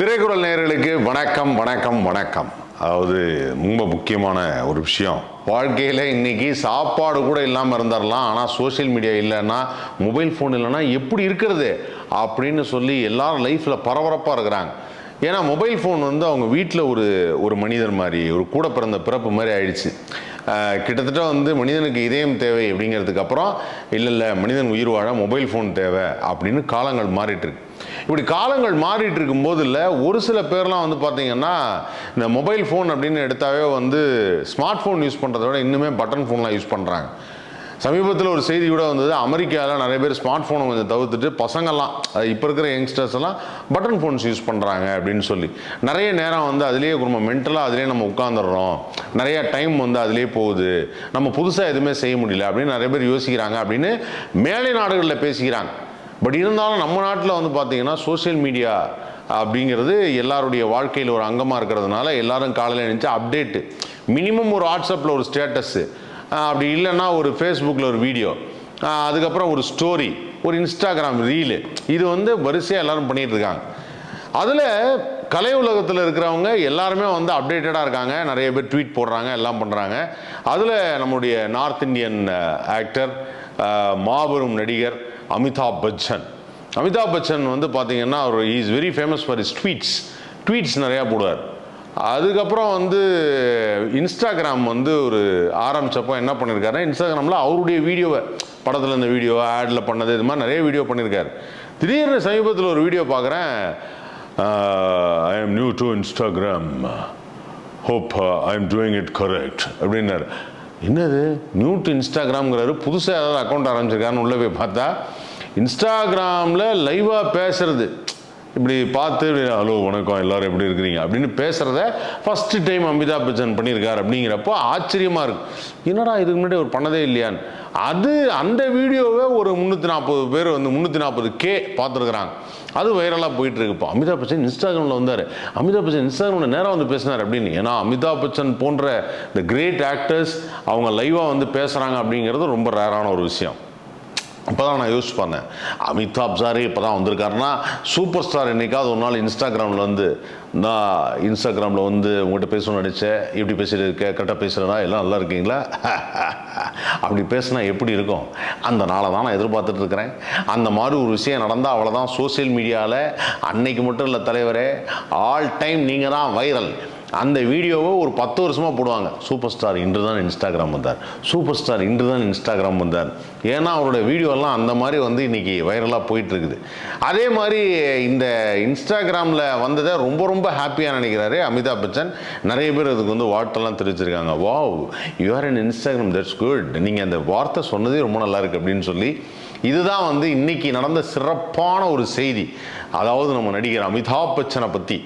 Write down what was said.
திரைக்குறள் நேர்களுக்கு வணக்கம் வணக்கம் வணக்கம். அதாவது ரொம்ப முக்கியமான ஒரு விஷயம். வாழ்க்கையில் இன்னைக்கு சாப்பாடு கூட இல்லாமல் இருந்துடலாம் ஆனால் சோஷியல் மீடியா இல்லைன்னா மொபைல் ஃபோன் இல்லைன்னா எப்படி இருக்கிறது அப்படின்னு சொல்லி எல்லாரும் லைஃப்பில் பரபரப்பாக இருக்கிறாங்க. ஏன்னா மொபைல் ஃபோன் வந்து அவங்க வீட்டில் ஒரு ஒரு மனிதர் மாதிரி ஒரு கூட பிறந்த பிறப்பு மாதிரி ஆயிடுச்சு. கிட்டத்தட்ட வந்து மனிதனுக்கு இதயம் தேவை அப்படிங்கிறதுக்கு அப்புறம் இல்லை இல்லை மனிதன் உயிர் வாழ மொபைல் ஃபோன் தேவை அப்படின்னு காலங்கள் மாறிட்டுருக்கு இப்படி காலங்கள் மாறிட்டு இருக்கும்போது இல்லை ஒரு சில பேர்லாம் வந்து பார்த்தீங்கன்னா இந்த மொபைல் ஃபோன் அப்படின்னு எடுத்தாவே வந்து ஸ்மார்ட் ஃபோன் யூஸ் பண்ணுறத விட இன்னுமே பட்டன் ஃபோன்லாம் யூஸ் பண்ணுறாங்க சமீபத்தில் ஒரு செய்தி கூட வந்தது. அமெரிக்காவில் நிறைய பேர் ஸ்மார்ட் ஃபோனை கொஞ்சம் தவிர்த்துட்டு பசங்கள்லாம் இப்போ இருக்கிற யங்ஸ்டர்ஸ் எல்லாம் பட்டன் ஃபோன்ஸ் யூஸ் பண்ணுறாங்க அப்படின்னு சொல்லி. நிறைய நேரம் வந்து அதுலேயே நம்ம மென்டலாக அதுலேயே நம்ம உட்காந்துடுறோம் நிறைய டைம் வந்து அதுலேயே போகுது. நம்ம புதுசாக எதுவுமே செய்ய முடியல அப்படின்னு நிறைய பேர் யோசிக்கிறாங்க அப்படின்னு மேலை நாடுகளில் பேசிக்கிறாங்க. பட் இருந்தாலும் நம்ம நாட்டில் வந்து பார்த்திங்கன்னா சோஷியல் மீடியா அப்படிங்கிறது எல்லாருடைய வாழ்க்கையில் ஒரு அங்கமாக இருக்கிறதுனால எல்லாரும் காலையில் நினச்சி அப்டேட்டு மினிமம் ஒரு வாட்ஸ்அப்பில் ஒரு ஸ்டேட்டஸ்ஸு அப்படி இல்லைன்னா ஒரு ஃபேஸ்புக்கில் ஒரு வீடியோ அதுக்கப்புறம் ஒரு ஸ்டோரி ஒரு இன்ஸ்டாகிராம் ரீலு இது வந்து வரிசையாக எல்லாரும் பண்ணிகிட்டு இருக்காங்க. அதில் கலை உலகத்தில் இருக்கிறவங்க எல்லாருமே வந்து அப்டேட்டடாக இருக்காங்க. நிறைய பேர் ட்வீட் போடுறாங்க எல்லாம் பண்ணுறாங்க அதில் நம்முடைய நார்த் இந்தியன் ஆக்டர் மாபெரும் நடிகர் அமிதாப் பச்சன். அமிதாப் பச்சன் வந்து பார்த்தீங்கன்னா அவர் is very famous for his tweets tweets நிறையா போடுவார். அதுக்கப்புறம் வந்து இன்ஸ்டாகிராம் வந்து ஒரு ஆரம்பிச்சப்போ என்ன பண்ணியிருக்காருன்னா இன்ஸ்டாகிராமில் அவருடைய வீடியோவை படத்தில் இந்த வீடியோ ஆடில் பண்ணது இது மாதிரி நிறைய வீடியோ பண்ணியிருக்காரு திடீர்னு சமீபத்தில் ஒரு வீடியோ பார்க்குறேன் I am new to Instagram hope I am doing it correct அப்படின்னாரு. என்னது? நியூ டு இன்ஸ்டாகிராம்ங்கிறாரு புதுசாக ஏதாவது அக்கௌண்ட் ஆரம்பிச்சிருக்காருன்னு உள்ளே போய் பார்த்தா இன்ஸ்டாகிராமில் லைவாக பேசுறது. இப்படி பார்த்து ஹலோ வணக்கம் எல்லாரும் எப்படி இருக்கிறீங்க? அப்படின்னு பேசுகிறத ஃபஸ்ட்டு டைம் அமிதாப் பச்சன் பண்ணியிருக்காரு அப்படிங்கிறப்போ ஆச்சரியமாக இருக்கு. என்னடா இதுக்கு முன்னாடி ஒரு பண்ணதே இல்லையான்னு? அது அந்த வீடியோவை ஒரு முந்நூற்றி நாற்பது பேர் வந்து முந்நூற்றி நாற்பது கே பார்த்துருக்குறாங்க. அது வைரலாக போயிட்டு இருக்கு இப்போ அமிதாப் பச்சன் இன்ஸ்டாகிராமில் வந்தார். அமிதாப் பச்சன் இன்ஸ்டாகிராமில் நேராக வந்து பேசினார் அப்படின்னு. ஏன்னா அமிதாப் பச்சன் போன்ற இந்த கிரேட் ஆக்டர்ஸ் அவங்க லைவாக வந்து பேசுகிறாங்க அப்படிங்கிறது ரொம்ப ரேரான ஒரு விஷயம். இப்போ தான் நான் யூஸ் பண்ணேன். அமிதாப் சாரே இப்போ தான் வந்திருக்காருன்னா சூப்பர் ஸ்டார் என்னைக்காவது ஒரு நாள் இன்ஸ்டாகிராமில் வந்து நான் இன்ஸ்டாகிராமில் வந்து உங்கள்கிட்ட பேசணும்னு நினச்சேன். இப்படி பேசிட்டு இருக்க கரெக்டாக பேசுகிறதா எல்லாம் நல்லா இருக்கீங்களா? அப்படி பேசினா எப்படி இருக்கும்? அந்த நாளை தான் நான் எதிர்பார்த்துட்டு இருக்கிறேன். அந்த மாதிரி ஒரு விஷயம் நடந்தால் அவ்வளோதான் சோஷியல் மீடியாவில் அன்னைக்கு மட்டும் இல்லை தலைவரே ஆல் டைம் நீங்கள் தான் வைரல் அந்த வீடியோவை ஒரு பத்து வருஷமாக போடுவாங்க. சூப்பர் ஸ்டார் இன்று தான் இன்ஸ்டாகிராம் வந்தார். சூப்பர் ஸ்டார் இன்று தான் இன்ஸ்டாகிராம் வந்தார். ஏன்னா அவரோட வீடியோலாம் அந்த மாதிரி வந்து இன்றைக்கி வைரலாக போயிட்டுருக்குது. அதே மாதிரி இந்த இன்ஸ்டாகிராமில் வந்ததை ரொம்ப ரொம்ப ஹாப்பியாக நினைக்கிறாரு அமிதாப் பச்சன். நிறைய பேர் அதுக்கு வந்து வார்த்தைலாம் தெரிவிச்சிருக்காங்க. Wow you're in Instagram that's good நீங்கள் அந்த வார்த்தை சொன்னதே ரொம்ப நல்லா இருக்குது அப்படின்னு சொல்லி. இதுதான் வந்து இன்றைக்கி நடந்த சிறப்பான ஒரு செய்தி. அதாவது நம்ம நடிகர் அமிதாப் பச்சனை பற்றி